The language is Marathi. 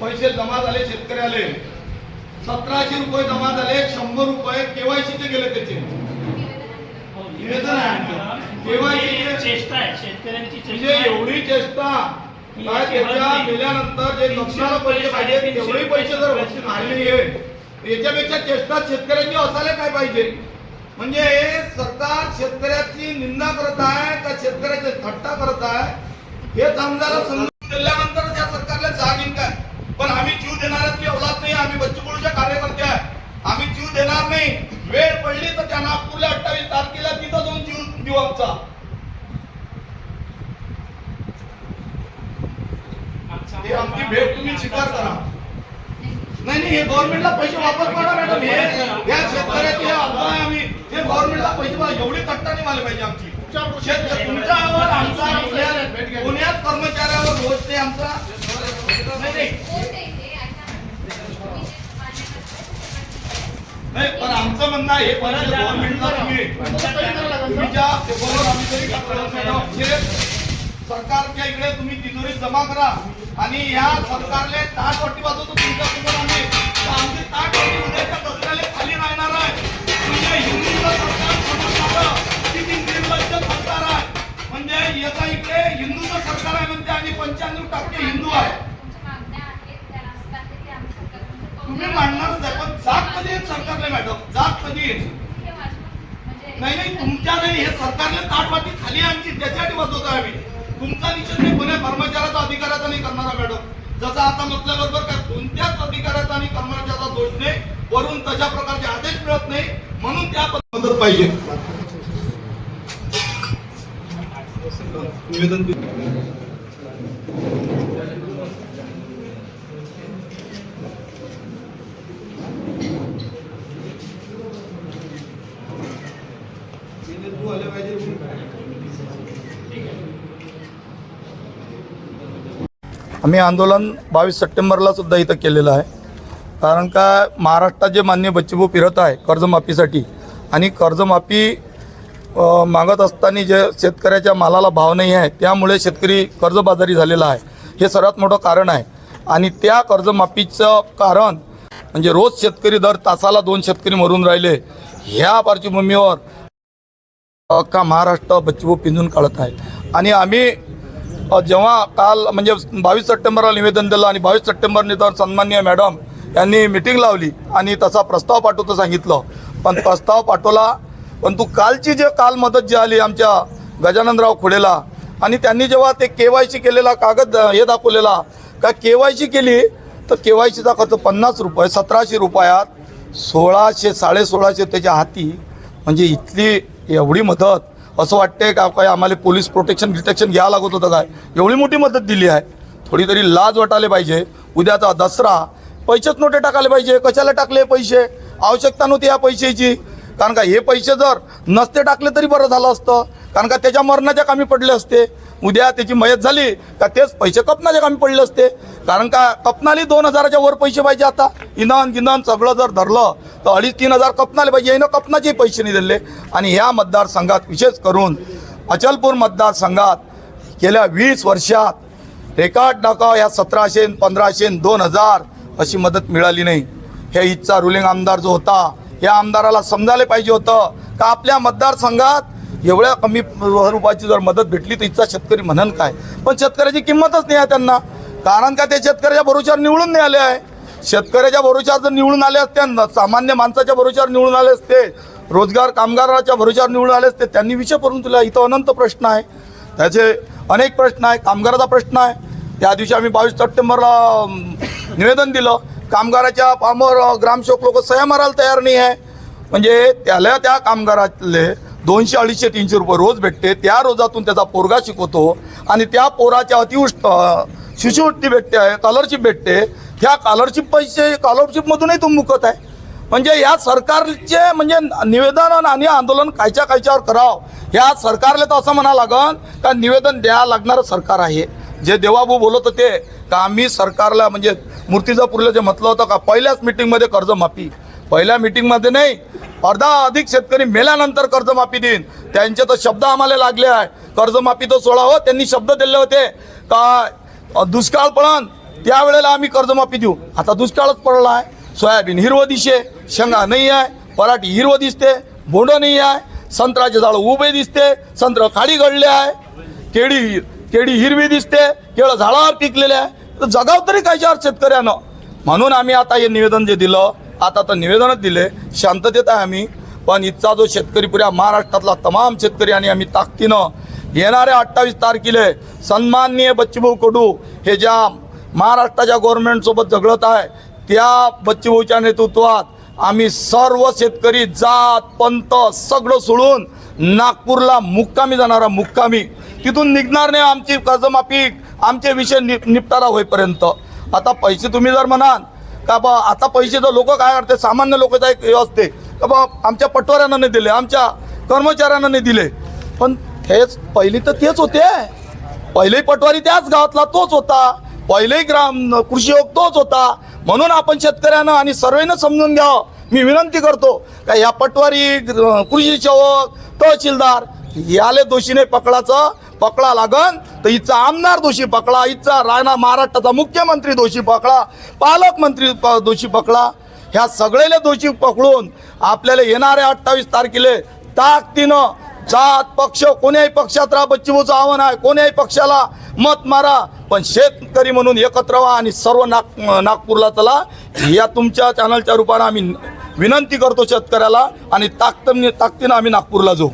पैसे जमा झाले शेतकऱ्याले सतराशे रुपये जमा झाले शंभर रुपये केवायसीचे गेले त्याचे निवेदन आहे आमचं. केवायसीचे चेष्टा आहे शेतकऱ्यांची म्हणजे. एवढी चेष्टा काय त्याच्या गेल्यानंतर जे नुकसान पैसे पाहिजे तेवढे पैसे जर आहे याच्यापेक्षा चेष्टा शेतकऱ्याची असायला काय पाहिजे म्हणजे हे सरकार शेतकऱ्याची निंदा करत आहे का शेतकऱ्याचे थट्टा करत आहे हे समजायला समजून दिल्यानंतर त्या सरकारला जाग येईल काय पण आम्ही जीव देणाऱ्यातली औलाद नाही आम्ही बच्चूकडूचे कार्यकर्ते आहे आम्ही जीव देणार नाही. वेळ पडली तर त्या नागपूरला अठ्ठावीस तारखेला तिथं जाऊन जीव आमचा. हे आमची भेट तुम्ही स्वीकार करा. नाही नाही हे गव्हर्नमेंटला पैसे वापस करा मॅडम हे या शेतकऱ्याचे आम्ही. हे गव्हर्नमेंटला पैसे पाहिजे एवढी तट्टा नाही मला पाहिजे आमची. तुमच्यावर आमचा पुण्यात कर्मचाऱ्यावर रोज ते आमचा नाही नाही नाही पण आमचं म्हणणं आहे हे गव्हर्नमेंटला तुम्ही पेपरवर आम्ही हे सरकारच्या इकडे तुम्ही तिजोरी जमा करा. आणि या सरकारले ताटपट्टी वाजवतो तुमच्यासमोर आम्ही. आमची उद्याच्या दसऱ्याला तुमच्या नाही हे सरकारने ताटवाटी खाली आहे आमची त्याच्यासाठी वाजवतो आम्ही. तुमचा निषेध नाही कोण्या कर्मचाऱ्याचा अधिकाराचा नाही करणारा मॅडम. जसं आता म्हटल्याबरोबर काय कोणत्याच अधिकाऱ्याचा आणि कर्मचाऱ्याचा दोष नाही वरून तशा प्रकारचे आदेश मिळत नाही म्हणून त्या मदत पाहिजे. निवेदन तू आलं पाहिजे आम्ही आंदोलन बावीस सप्टेंबरला सुद्धा इथं केलेलं आहे. कारण का महाराष्ट्रात जे मान्य बच्चूभाऊ फिरत आहे कर्जमाफीसाठी आणि कर्जमाफी मागत असताना जे शेतकऱ्याच्या मालाला भाव नाही आहे त्यामुळे शेतकरी कर्जबाजारी झालेला आहे. हे सर्वात मोठं कारण आहे. आणि त्या कर्जमाफीचं कारण म्हणजे रोज शेतकरी दर तासाला दोन शेतकरी मरून राहिले ह्या पार्श्वभूमीवर अख्खा महाराष्ट्र बच्चूभाऊ पिंजून काढत आहे. आणि आम्ही जेव्हा काल म्हणजे बावीस सप्टेंबरला निवेदन दिलं आणि बावीस सप्टेंबरने तर सन्माननीय मॅडम यांनी मिटिंग लावली आणि तसा प्रस्ताव पाठवतो सांगितलं. पण प्रस्ताव पाठवला पण तू कालची जे काल मदत जी आली आमच्या गजाननराव खोडेला आणि त्यांनी जेव्हा ते के वाय सी केलेला कागद हे दाखवलेला का के वाय सी केली तर के वाय सीचा खर्च पन्नास रुपये सतराशे रुपयात सोळाशे साडेसोळाशे त्याच्या हाती म्हणजे इथली एवढी मदत. असं वाटते का काय आम्हाला पोलीस प्रोटेक्शन डिटेक्शन घ्यावं लागत होतं काय? एवढी मोठी मदत दिली आहे. थोडी तरी लाज वाटायला पाहिजे. उद्याचा दसरा. पैसेच नोटे टाकायला पाहिजे. कशाला टाकले पैसे? आवश्यकता नव्हती या पैशाची. कारण का हे पैसे जर नसते टाकले तरी बरं झालं असतं. कारण का त्याच्या मरणाच्या कामी पडले असते. उद्या त्याची मयत झाली का तेच पैसे कपनाच्या कामी पडले असते. कारण का कपनाली दोन हजाराच्या वर पैसे पाहिजे आता. इंधन गिंधन सगळं जर धरलं तर अडीच तीन हजार कपनाले पाहिजे. यानं कपनाचे पैसे नाही दिले आणि ह्या मतदारसंघात विशेष करून अचलपूर मतदारसंघात गेल्या वीस वर्षात रेकॉर्ड टाकाव या सतराशे पंधराशे दोन हजार अशी मदत मिळाली नाही. हे इथचा रुलिंग आमदार जो होता या आमदाराला समजायला पाहिजे होतं का आपल्या मतदारसंघात एवढ्या कमी रुपयाची जर मदत भेटली तर इथचा शेतकरी म्हणन काय? पण शेतकऱ्याची किंमतच नाही आहे त्यांना. कारण का ते शेतकऱ्याच्या भरोशावर निवडून नाही आले आहे? शेतकऱ्याच्या भरोशावर जर निवडून आले असते सामान्य माणसाच्या भरोशावर निवडून आले असते रोजगार कामगाराच्या भरोशावर निवडून आले असते त्यांनी विषय करून तुला इथं अनंत प्रश्न आहे. त्याचे अनेक प्रश्न आहे कामगाराचा प्रश्न आहे. त्या दिवशी आम्ही बावीस सप्टेंबरला निवेदन दिलं. कामगाराच्या फार्मवर ग्रामसेवक लोक सह्या मारायला तयार नाही आहे. म्हणजे त्याला त्या कामगारातले दोनशे अडीचशे तीनशे रुपये रोज भेटते. त्या रोजातून त्याचा पोरगा शिकवतो. आणि त्या पोराच्या अतिउष्ट शिष्यवृत्ती भेटते आहे स्कॉलरशिप भेटते. ह्या स्कॉलरशिप पैसे स्कॉलरशिपमधूनही तो मुकत आहे. म्हणजे या सरकारचे म्हणजे निवेदन आणि आंदोलन कायच्या कायच्यावर करावं? ह्या सरकारला तर असं म्हणा लागन का निवेदन द्या लागणारं सरकार आहे. जे देवाभाऊ बोलत होते का आम्ही सरकारला म्हणजे मूर्तिजापूरला जे म्हटलं होतं का पहिल्याच मिटिंगमध्ये कर्जमाफी. पहिल्या मिटिंगमध्ये नाही अर्धा अधिक शेतकरी मेल्यानंतर कर्जमाफी देईन. त्यांचे तर शब्द आम्हाला लागले आहे. कर्जमाफी तर सोळा हो त्यांनी शब्द दिले होते. का दुष्काळ पडन त्यावेळेला आम्ही कर्जमाफी देऊ. आता दुष्काळच पडला आहे. सोयाबीन हिरवं दिशे शेंगा नाही आहे. पराठी हिरवं दिसते बोंडं नाही आहे. संत्र्याचे झाडं उभे दिसते संत्र खाली गळले आहे. केळी केळी हिरवी दिसते केळं झाडावर पिकलेले आहे. तर जगाव तरी कायच्यावर शेतकऱ्यानं? म्हणून आम्ही आता हे निवेदन जे दिलं आता तर निवेदनच दिले. शांततेत आहे आम्ही. पण इथचा जो शेतकरी पुऱ्या महाराष्ट्रातला तमाम शेतकरी आणि आम्ही ताकदीनं येणाऱ्या अठ्ठावीस तारखेला सन्माननीय बच्चूभाऊ कडू हे ज्या महाराष्ट्राच्या गव्हर्नमेंटसोबत झगडत आहे त्या बच्चूभाऊच्या नेतृत्वात आम्ही सर्व शेतकरी जात पंत सगळं सोडून नागपूरला मुक्कामी जाणारा मुक्कामी. तिथून निघणार नाही आमची कर्जमाफी आमचे विषय नि निपटारा होईपर्यंत. आता पैसे तुम्ही जर म्हणाल का बा आता पैसे तर लोक काय करते सामान्य लोकांचा एक हे असते. का बा आमच्या पटवाऱ्यांना नाही दिले आमच्या कर्मचाऱ्यांना नाही दिले. पण हेच पहिली तर तेच होते. पहिलेही पटवारी त्याच गावातला तोच होता. पहिलेही ग्राम कृषी योग तोच होता. म्हणून आपण शेतकऱ्यांना आणि सर्वेनं समजून घ्यावं मी विनंती करतो का या पटवारी कृषी सेवक तहसीलदार याले दोषीने पकडाचं पकडा लागन तर हिचा आमदार दोषी पकडा हिचा राणा महाराष्ट्राचा मुख्यमंत्री दोषी पकडा पालकमंत्री प- दोषी पकडा. ह्या सगळेले दोषी पकडून आपल्याला येणाऱ्या अठ्ठावीस तारखेला ताकदीनं जात पक्ष कोण्याही पक्षात राहा बच्चूभाऊचं आव्हान आहे कोण्याही पक्षाला मत मारा पण शेतकरी म्हणून एकत्र व्हा आणि सर्व नाग नागपूरला चला. या तुमच्या चॅनलच्या रूपानं आम्ही विनंती करतो शेतकऱ्याला आणि ताकद ताकदीनं आम्ही नागपूरला जाऊ.